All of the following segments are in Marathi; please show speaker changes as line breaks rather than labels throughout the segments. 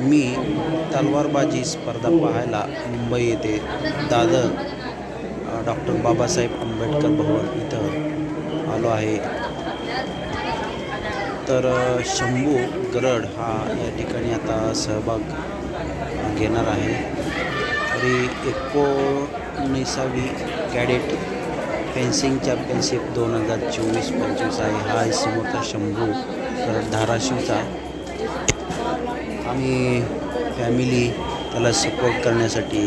मी तलवारबाजी स्पर्धा पाहायला मुंबई येथे दादर डॉक्टर बाबासाहेब आंबेडकर भवन इथं आलो आहे. तर शंभू गरड हा या ठिकाणी आता सहभाग घेणार आहे. तरी एकोणीसावी कॅडेट फेन्सिंग चॅम्पियनशिप दोन हजार चोवीस पंचवीस आहे. हा आहे समोरचा शंभू गरड धाराशिवचा. आम्ही फॅमिली त्याला सपोर्ट करण्यासाठी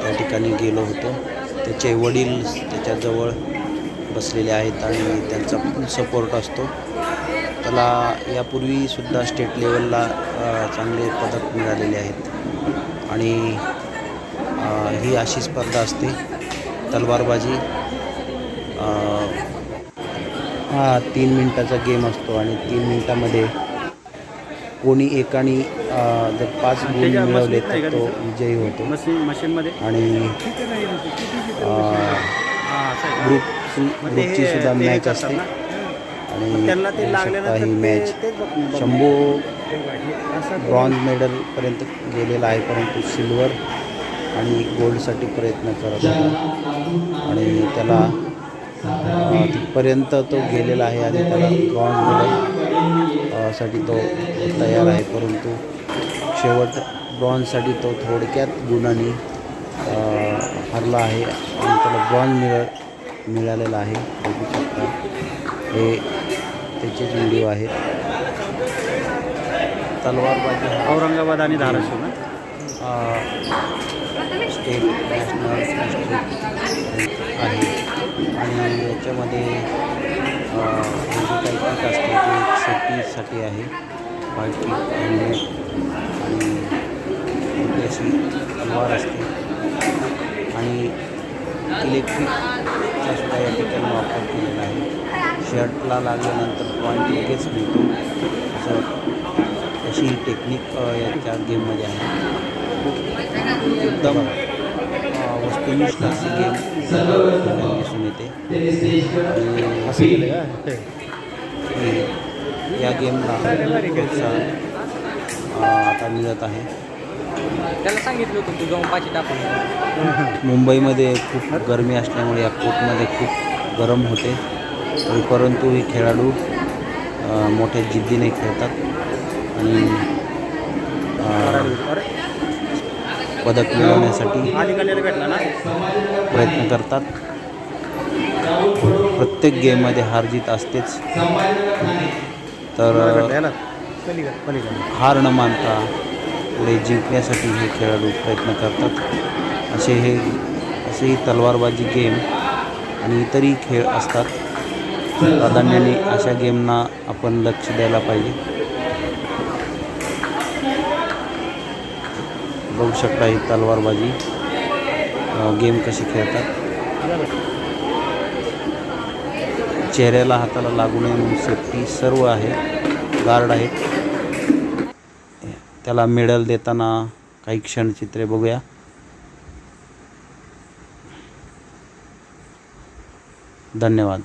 त्या ठिकाणी गेलो होतो. त्याचे वडील त्याच्याजवळ बसलेले आहेत आणि त्यांचा फुल सपोर्ट असतो. त्याला यापूर्वीसुद्धा स्टेट लेवलला चांगले पदक मिळालेले आहेत. आणि ही अशी स्पर्धा असते. तलवारबाजी हा तीन मिनटाचा गेम असतो आणि तीन मिनटामध्ये कोणी एकाने जर पाच गुण मिळवले तर तो? विजयी होतो.
मशीनमध्ये?
आणि
आहे.
ग्रुप ग्रुपची सुद्धा मॅच असते? आणि शकता ही मॅच शंभू
असं
ब्रॉन्झ मेडलपर्यंत गेलेला आहे परंतु सिल्वर आणि गोल्डसाठी प्रयत्न करत होता. आणि त्याला पर्यंत तो गेलेला आहे आणि त्याला ब्रॉन्झ मेडलसाठी तो तयार आहे. परंतु शेवट ब्रॉन्झसाठी तो थोडक्यात गुणांनी हरला आहे आणि त्याला ब्रॉन्झ मिळ मिळालेला आहे. बघू शकता. हे त्याचेच व्हिडिओ आहेत. तलवारबाजी
औरंगाबाद आणि धाराशिव ना?
स्टेट नॅशनल आहे. आणि याच्यामध्ये हे जे काही पीक असते ते सेफ्टीसाठी आहे व्हाईट पीक आणि मोठी अशी तलवार असते आणि इलेक्ट्रिकचा सुद्धा या ठिकाणी वापर केलेला आहे शर्टला लागल्यानंतर पॉईंट लगेच मिळतो असं अशी टेक्निक याच्या गेममध्ये आहे खूप उत्तम वस्तुनिष्ठ अशी गेम दिसून येते आणि
असं
या गेमला प्रोत्साहन आता मिळत आहे.
त्याला सांगितलं होतं तू जाऊन पाचशे टाकून
मुंबईमध्ये खूप गरमी असल्यामुळे या कोर्टमध्ये खूप गरम होते. परंतु हे खेळाडू मोठ्या जिद्दीने खेळतात. आणि पदक मिळवण्यासाठी प्रयत्न करतात. प्रत्येक गेममध्ये हार जीत असतेच. तर हार न मानता पुढे जिंकण्यासाठी हे खेळाडू प्रयत्न करतात. असे हे असेही तलवारबाजी गेम आणि इतरही खेळ असतात. प्राधान्याने अशा गेमना आपण लक्ष द्यायला पाहिजे. बघू शकता ही तलवारबाजी. गेम कशी खेळतात. चेहऱ्याला हाताला लागू नये म्हणून सेफ्टी सर्व आहे. गार्ड आहेत. त्याला मेडल देताना काही क्षणचित्रे बघूया. धन्यवाद.